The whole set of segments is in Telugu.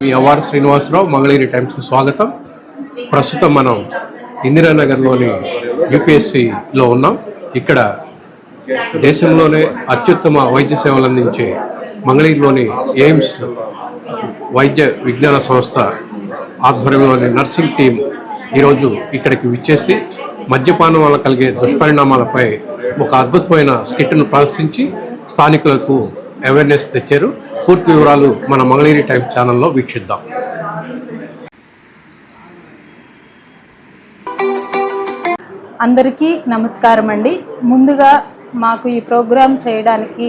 మీ అవార్డు శ్రీనివాసరావు మంగళగిరి టైమ్స్కి స్వాగతం. ప్రస్తుతం మనం ఇందిరానగర్లోని యూపీఎస్సిలో ఉన్నాం. ఇక్కడ దేశంలోనే అత్యుత్తమ వైద్య సేవలు అందించే మంగళగిరిలోని ఎయిమ్స్ వైద్య విజ్ఞాన సంస్థ ఆధ్వర్యంలోని నర్సింగ్ టీం ఈరోజు ఇక్కడికి విచ్చేసి మద్యపానం వల్ల కలిగే దుష్పరిణామాలపై ఒక అద్భుతమైన స్కిట్ను ప్రదర్శించి స్థానికులకు అవేర్నెస్ తెచ్చారు. పూర్తి వివరాలు మన మంగళగిరి టైమ్స్ ఛానల్లో వీక్షిద్దాం. అందరికీ నమస్కారం అండి. ముందుగా మాకు ఈ ప్రోగ్రాం చేయడానికి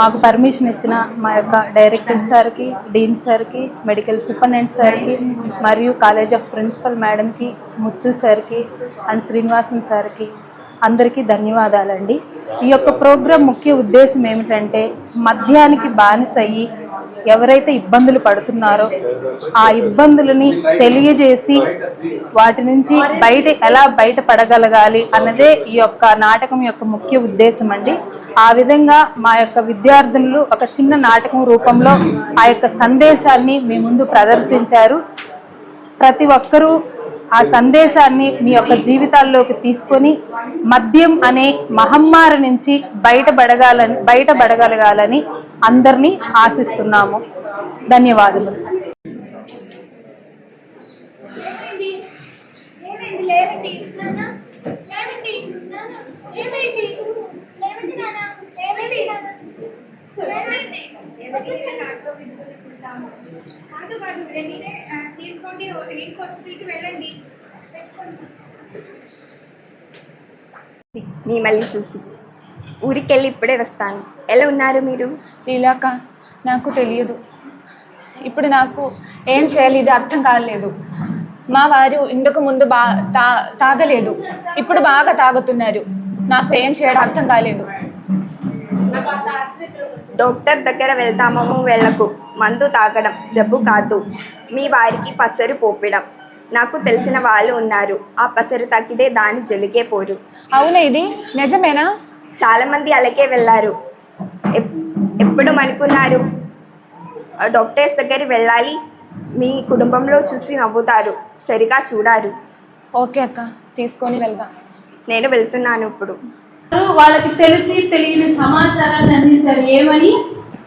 మాకు పర్మిషన్ ఇచ్చిన మా యొక్క డైరెక్టర్ సార్కి డీన్ సార్కి మెడికల్ సూపరింటెండెంట్ సార్కి మరియు కాలేజ్ ఆఫ్ ప్రిన్సిపల్ మేడంకి ముత్తు సార్కి అండ్ శ్రీనివాసన్ సార్కి అందరికీ ధన్యవాదాలండి. ఈ యొక్క ప్రోగ్రాం ముఖ్య ఉద్దేశం ఏమిటంటే మద్యానికి బానిసయ్యి ఎవరైతే ఇబ్బందులు పడుతున్నారో ఆ ఇబ్బందులని తెలియజేసి వాటి నుంచి బయట ఎలా బయటపడగలగాలి అన్నదే ఈ యొక్క నాటకం యొక్క ముఖ్య ఉద్దేశం అండి ఆ విధంగా మా యొక్క విద్యార్థులు ఒక చిన్న నాటకం రూపంలో ఆ యొక్క సందేశాన్ని మీ ముందు ప్రదర్శించారు. ప్రతి ఒక్కరూ ఆ సందేశాన్ని మీ యొక్క జీవితాల్లోకి తీసుకొని మద్యం అనే మహమ్మారి నుంచి బయటపడగాలని బయటపడగలగాలని అందరినీ ఆశిస్తున్నాము. ధన్యవాదములు. ఏమైంది? కాదు కాదు తీసుకోండి ఎయిమ్స్ హాస్పిటల్కి వెళ్ళండి. పెట్టుకోండి నీ మళ్ళీ చూసి. ఊరికెళ్ళి ఇప్పుడే వస్తాను. ఎలా ఉన్నారు మీరు? లీలాక నాకు తెలియదు. ఇప్పుడు నాకు ఏం చేయాలి ఇది అర్థం కాలేదు. మా వారు ఇంతకు ముందు బా తా తాగలేదు. ఇప్పుడు బాగా తాగుతున్నారు. నాకు ఏం చేయడం అర్థం కాలేదు. డాక్టర్ దగ్గర వెళ్తామో? వెళ్ళకు. మందు తాగడం జబ్బు కాదు. మీ వారికి పసరు పోపడం. నాకు తెలిసిన వాళ్ళు ఉన్నారు. ఆ పసరు తగ్గితే దాని జలిగే పోరు. అవునా ఇది? నిజమేనా? చాలామంది అలాగే వెళ్ళారు. ఎప్- ఎప్పుడు అనుకున్నారు ఆ డాక్టర్స్ దగ్గర వెళ్ళాలి. మీ కుటుంబంలో చూసి నవ్వుతారు. సరిగా చూడారు. ఓకే అక్క. తీసుకొని వెళ్దాం. నేను వెళ్తున్నాను ఇప్పుడు. వాళ్ళకి తెలిసి తెలియని సమాచారాన్ని అందించారు. ఏమని?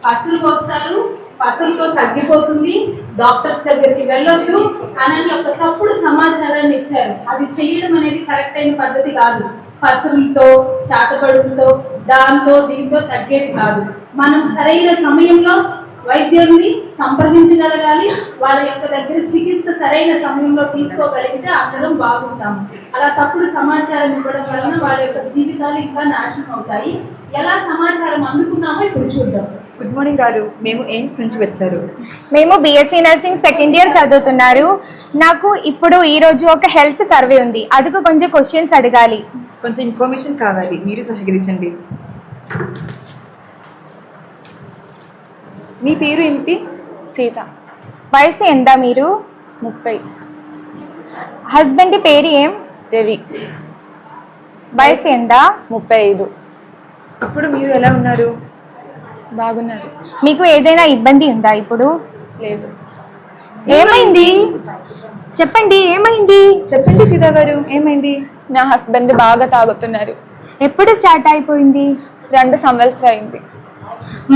పసులు వస్తారు పసులతో తగ్గిపోతుంది డాక్టర్స్ దగ్గరికి వెళ్ళొద్దు అని ఒక తప్పుడు సమాచారాన్ని ఇచ్చారు. అది చేయడం అనేది కరెక్ట్ అయిన పద్ధతి కాదు. పసులతో చాతపడులతో దాంతో దీంతో తగ్గేది కాదు. మనం సరైన సమయంలో వైద్యుల్ని సంప్రదించగలగాలి వాళ్ళ యొక్క దగ్గర చికిత్స సరైన సమయంలో తీసుకోగలిగితే అందరం బాగుంటాము అలా తప్పుడు సమాచారం ఇవ్వడం వలన వాళ్ళ యొక్క జీవితాలు ఇంకా నాశనం అవుతాయి. ఎలా సమాచారం అందుకున్నామో ఇప్పుడు చూద్దాం. గుడ్ మార్నింగ్ గారు మేము ఎయిమ్స్ నుంచి వచ్చారు. మేము బీఎస్సీ నర్సింగ్ సెకండ్ ఇయర్ చదువుతున్నారు. నాకు ఇప్పుడు ఈ రోజు ఒక హెల్త్ సర్వే ఉంది. అందుకు కొంచెం క్వశ్చన్స్ అడగాలి. కొంచెం ఇన్ఫర్మేషన్ కావాలి. మీరు సహకరించండి. మీ పేరు ఏమిటి సీత వయసు ఎంత మీరు? ముప్పై. హస్బెండ్ పేరు ఏం? రవి. వయసు ఎంత? ముప్పై ఐదు. ఇప్పుడు మీరు ఎలా ఉన్నారు? బాగున్నారు. మీకు ఏదైనా ఇబ్బంది ఉందా ఇప్పుడు? లేదు. ఏమైంది? చెప్పండి ఏమైంది? చెప్పండి సీతా గారు ఏమైంది? నా హస్బెండ్ బాగా తాగుతున్నారు. ఎప్పుడు స్టార్ట్ అయిపోయింది? రెండు సంవత్సరాలు అయింది.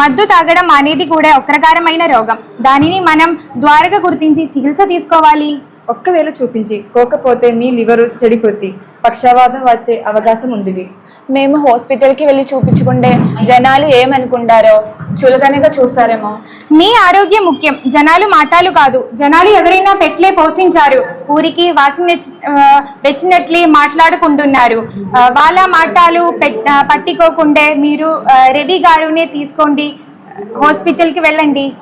మద్దు తాగడం అనేది కూడా ఒక రకమైన రోగం. దానిని మనం ద్వారగా గుర్తించి చికిత్స తీసుకోవాలి. ఒక్కవేళ చూపించి కోకపోతే మీ లివర్ చెడిపోతే పక్షవాతం వచ్చే అవకాశం ఉంది. మేము హాస్పిటల్కి వెళ్ళి చూపించుకుంటే జనాలు ఏమనుకుంటారో చులకనగా చూస్తారేమో. మీ ఆరోగ్యం ముఖ్యం. జనాలు మాటలు కాదు. జనాలు ఎవరైనా పెట్లే పోషించారు. ఊరికి వాటిని వెచ్చినట్లే మాట్లాడుకుంటున్నారు. వాళ్ళ మాటలు పట్టికోకుండే మీరు రవి గారునే తీసుకోండి. హాస్పిటల్కి వెళ్ళండి.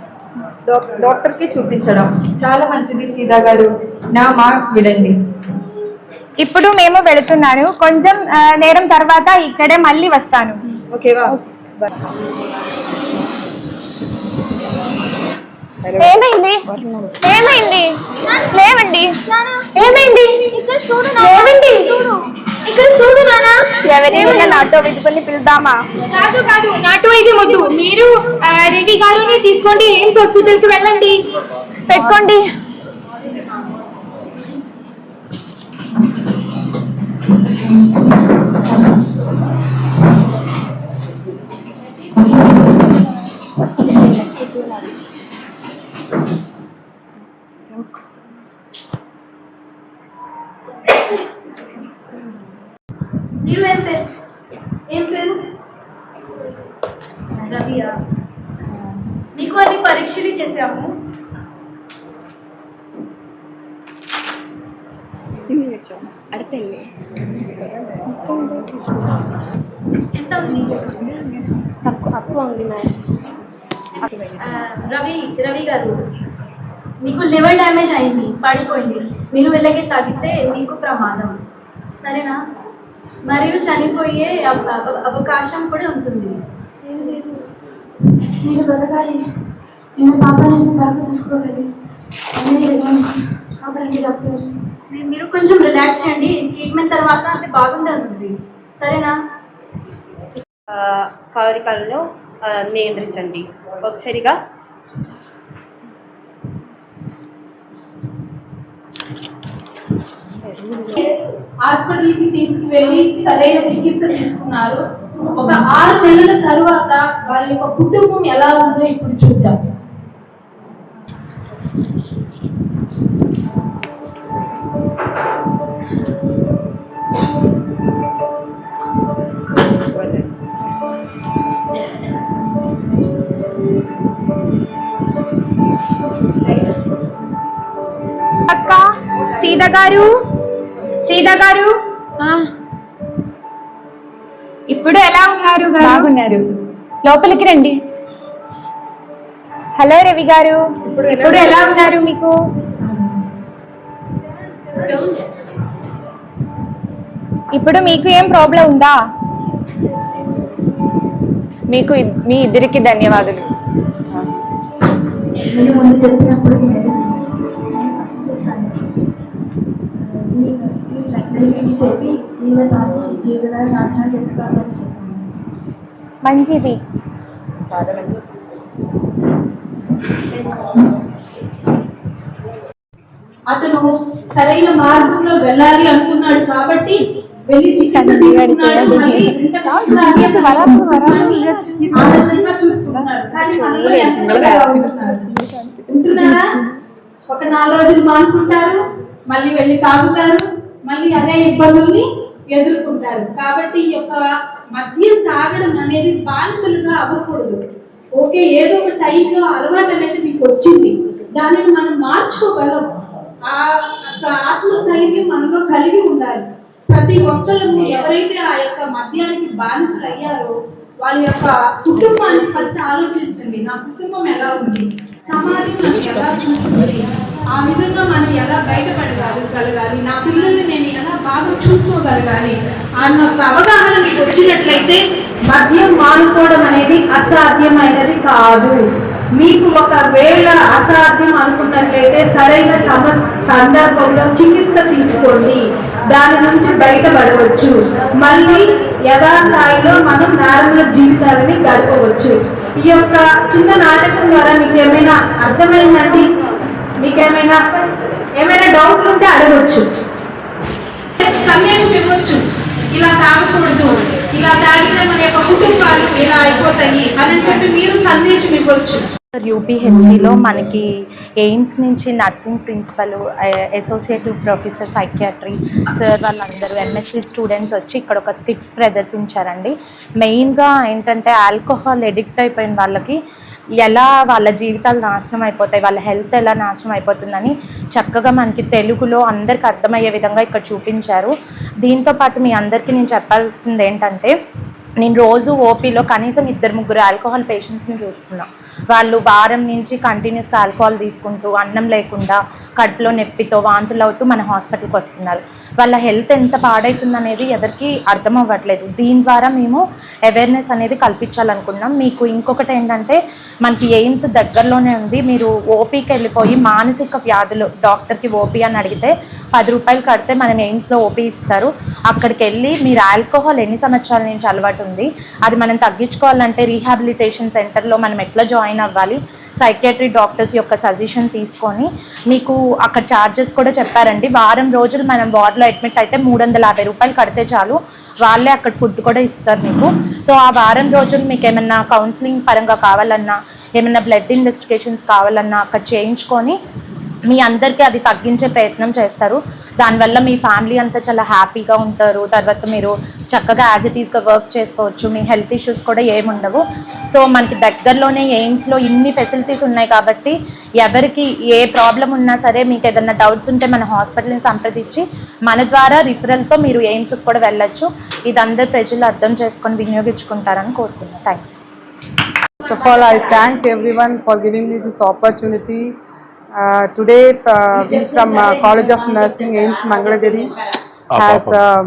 డాక్- డాక్టర్కి చూపించడం. చాలా మంచిది సీతా గారు. నా మా విడండి ఇప్పుడు మేము వెళుతున్నాను. కొంచెం నేరం తర్వాత ఇక్కడే మళ్ళీ వస్తాను. ఓకేవా ఏమైంది? ఏమైంది? లేవండి. ఏమైంది? ఇక్కడ చూడు లేవండి. చూడు. ఇక్కడ చూడు నాన్న. ఎవరైనా నాతో వెతుకుని పిలుదామా కాదు కాదు. నాటు ఇది వద్దు. మీరు రవి గారుని తీసుకోండి. ఎయిమ్స్ హాస్పిటల్కి వెళ్ళండి. పెట్టుకోండి. C'est un peu. ఎంత ఉంది ఆ, రవి రవి గారు మీకు లివర్ డ్యామేజ్ అయింది పడిపోయింది మీరు వెళ్ళకి తాగితే మీకు ప్రమాదం సరేనా మరియు చనిపోయే అవ- అవ- అవకాశం కూడా ఉంటుంది నేను బ్రతకాలి నేను పాప నుంచి బాగా చూసుకోవాలి కాబట్టి డాక్టర్ మీరు కొంచెం రిలాక్స్ చేయండి. ట్రీట్మెంట్ తర్వాత అది బాగుంటుంది సరేనా? కవరికలను నియంత్రించండి. ఒకసారిగా. హాస్పిటల్కి తీసుకువెళ్ళి సరైన చికిత్స తీసుకున్నారు. ఒక ఆరు నెలల తరువాత వారి యొక్క కుటుంబం ఎలా ఉందో ఇప్పుడు చూద్దాం. అక్క సీత గారు సీత గారు. ఇప్పుడు ఎలా ఉన్నారు బాగున్నారు. లోపలికి రండి. హలో రవి గారు. ఇప్పుడు ఎలా ఉన్నారు? మీకు? ఇప్పుడు మీకు ఏం ప్రాబ్లం ఉందా? మీకు మీ ఇద్దరికి ధన్యవాదాలు. మంచిది. అతను సరైన మార్గంలో వెళ్ళాలి అనుకున్నాడు కాబట్టి ఉంటున్నారు? ఉంటున్నారా ఒక నాలుగు రోజులు మానుకుంటారు మళ్ళీ వెళ్ళి తాగుతారు మళ్ళీ అదే ఇబ్బందుల్ని ఎదుర్కొంటారు. కాబట్టి ఈ యొక్క మద్యం తాగడం అనేది బానిసలుగా అవ్వకూడదు. ఓకే ఏదో ఒక టైంలో అలవాటు అనేది మీకు వచ్చింది. దానిని మనం మార్చుకోగలం. ఆ యొక్క ఆత్మస్థైర్యం మనలో కలిగి ఉండాలి. ప్రతి ఒక్కళ్ళు ఎవరైతే ఆ యొక్క మద్యానికి బానిసలు అయ్యారో వాళ్ళ యొక్క కుటుంబాన్ని ఫస్ట్ ఆలోచించండి. నా కుటుంబం ఎలా ఉంది? సమాజం నన్ను ఎలా చూస్తుంది? ఆ విధంగా మనం ఎలా బయటపడగలగాలి? నా పిల్లల్ని నేను ఎలా బాగా చూసుకోగలగాలి? అన్న ఒక అవగాహన మీకు వచ్చినట్లయితే మద్యం మానుకోవడం అనేది అసాధ్యమైనది కాదు. మీకు ఒకవేళ అసాధ్యం అనుకున్నట్లయితే సరైన సమ సందర్భంలో చికిత్స తీసుకోండి. దాని నుంచి బయటపడవచ్చు. మళ్ళీ యథాస్థాయిలో మనం నార్మల్ జీవితాలని గడపవచ్చు. ఈ యొక్క చిన్న నాటకం ద్వారా మీకు ఏమైనా అర్థమైందండి? మీకేమైనా ఏమైనా డౌట్లు ఉంటే అడగచ్చు. సందేశం ఇవ్వచ్చు. ఇలా తాగకూడదు. ఇలా తాగితే మన యొక్క కుటుంబాలు ఇలా అయిపోతాయి అని చెప్పి మీరు సందేశం ఇవ్వచ్చు. యూపీహెచ్సిలో మనకి ఎయిమ్స్ నుంచి nursing principal associate professor psychiatry sir వాళ్ళందరూ ఎంఎస్సి స్టూడెంట్స్ వచ్చి ఇక్కడ ఒక స్కిట్ ప్రదర్శించారండి. మెయిన్గా ఏంటంటే ఆల్కహాల్ ఎడిక్ట్ అయిపోయిన వాళ్ళకి ఎలా వాళ్ళ జీవితాలు నాశనం అయిపోతాయి వాళ్ళ హెల్త్ ఎలా నాశనం అయిపోతుందని చక్కగా మనకి తెలుగులో అందరికి అర్థమయ్యే విధంగా ఇక్కడ చూపించారు. దీంతో పాటు మీ అందరికీ నేను చెప్పాల్సింది ఏంటంటే నేను రోజు ఓపీలో కనీసం ఇద్దరు ముగ్గురు ఆల్కహాల్ పేషెంట్స్ని చూస్తున్నా. వాళ్ళు వారం నుంచి కంటిన్యూస్గా ఆల్కహాల్ తీసుకుంటూ అన్నం లేకుండా కడుపులో నొప్పితో వాంతులు అవుతూ మన హాస్పిటల్కి వస్తున్నారు. వాళ్ళ హెల్త్ ఎంత పాడవుతుంది అనేది ఎవరికి అర్థం అవ్వట్లేదు. దీని ద్వారా మేము అవేర్నెస్ అనేది కల్పించాలనుకున్నాం. మీకు ఇంకొకటి ఏంటంటే మనకి ఎయిమ్స్ దగ్గరలోనే ఉంది. మీరు ఓపీకి వెళ్ళిపోయి మానసిక వ్యాధులు డాక్టర్కి ఓపీ అని అడిగితే పది రూపాయలు కడితే మనం ఎయిమ్స్లో ఓపీ ఇస్తారు. అక్కడికి వెళ్ళి మీరు ఆల్కహాల్ ఎన్ని సంవత్సరాల నుంచి అలవాటు ఉంది అది మనం తగ్గించుకోవాలంటే రీహాబిలిటేషన్ సెంటర్లో మనం ఎట్లా జాయిన్ అవ్వాలి? సైకేట్రీ డాక్టర్స్ యొక్క సజెషన్ తీసుకొని మీకు అక్కడ ఛార్జెస్ కూడా చెప్పారండి. వారం రోజులు మనం వార్డులో అడ్మిట్ అయితే మూడు వందల యాభై రూపాయలు కడితే చాలు. వాళ్ళే అక్కడ ఫుడ్ కూడా ఇస్తారు మీకు. సో ఆ వారం రోజులు మీకు ఏమన్నా కౌన్సిలింగ్ పరంగా కావాలన్నా ఏమైనా బ్లడ్ ఇన్వెస్టిగేషన్స్ కావాలన్నా అక్కడ చేయించుకొని మీ అందరికీ అది తగ్గించే ప్రయత్నం చేస్తారు. దానివల్ల మీ ఫ్యామిలీ అంతా చాలా హ్యాపీగా ఉంటారు. తర్వాత మీరు చక్కగా యాజ్ ఇట్ ఈస్గా వర్క్ చేసుకోవచ్చు. మీ హెల్త్ ఇష్యూస్ కూడా ఏముండవు సో మనకి దగ్గరలోనే ఎయిమ్స్లో ఇన్ని ఫెసిలిటీస్ ఉన్నాయి కాబట్టి ఎవరికి ఏ ప్రాబ్లం ఉన్నా సరే మీకు ఏదైనా డౌట్స్ ఉంటే మన హాస్పిటల్ని సంప్రదించి మన ద్వారా రిఫరల్తో మీరు ఎయిమ్స్కి కూడా వెళ్ళొచ్చు. ఇది అందరు ప్రజలు అర్థం చేసుకొని వినియోగించుకుంటారని కోరుకున్నాను thank you First of all, I thank everyone for giving me this opportunity. Uh, today, uh, we from uh, College of Nursing, AIMS Mangalagiri, has uh,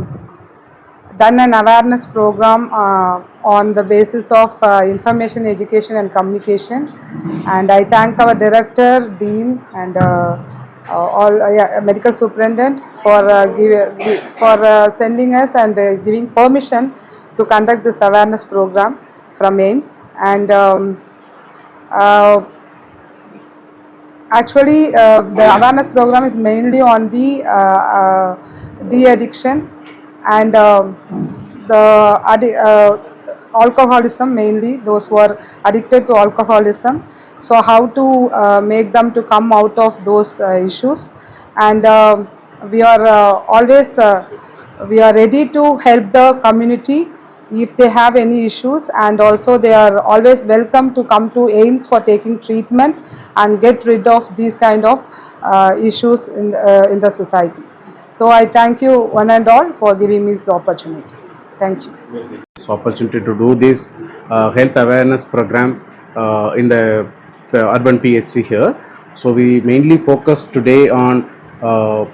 done an awareness program uh, on the basis of uh, information, education, and communication. And I thank our director, dean, and uh, uh, all uh, yeah, medical superintendent for uh, give, give, for uh, sending us and uh, giving permission to conduct this awareness program from AIMS. And um, uh, actually, uh, the awareness program is mainly on the uh, uh, de-addiction and um the uh, alcoholism mainly, those who are addicted to alcoholism. So how to uh, make them to come out of those uh, issues. And um we are uh, always, uh, we are ready to help the community if they have any issues and also they are always welcome to come to AIMS for taking treatment and get rid of these kind of uh, issues in, uh, in the society. So I thank you one and all for giving me this opportunity. Thank you. this opportunity to do this uh, health awareness program uh, in the uh, urban PHC here. So we mainly focus today on uh,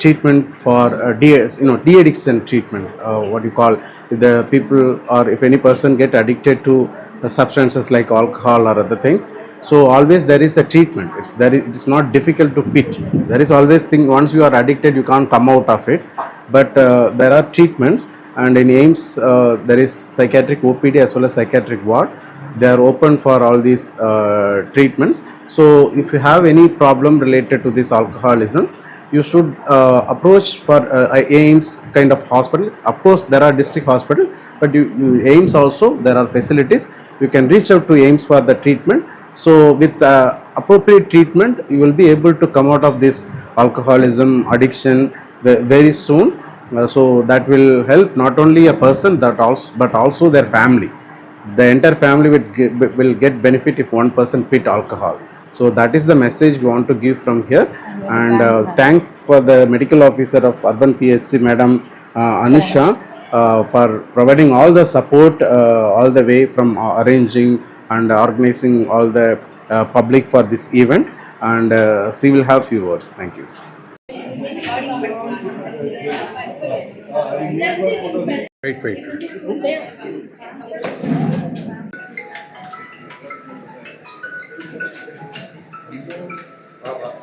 treatment for uh, de- you know de-addiction treatment. Uh, what you call if the people or if any person get addicted to the substances like alcohol or other things. So always there is a treatment. It's there. Is, it's not difficult to quit. There is always thing. Once you are addicted, you can't come out of it. But uh, there are treatments and in AIMS uh, there is psychiatric OPD as well as psychiatric ward. They are open for all these uh, treatments. So if you have any problem related to this alcoholism, you should uh, approach for uh, AIMS kind of hospital. Of course, there are district hospital, but you, you AIMS also there are facilities. You can reach out to AIMS for the treatment. So with uh, appropriate treatment, you will be able to come out of this alcoholism addiction very soon. Uh, so that will help not only a person that also but also their family. The entire family will get, will get benefit if one person quit alcohol. So that is the message we want to give from here. And uh, thank for the medical officer of Urban PSC, Madam uh, Anusha, uh, for providing all the support uh, all the way from uh, arranging and organizing all the uh, public for this event. And uh, she will have few words. Thank you. Wait, wait.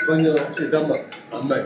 కొంచెం ఇదమ్మా అమ్మాయి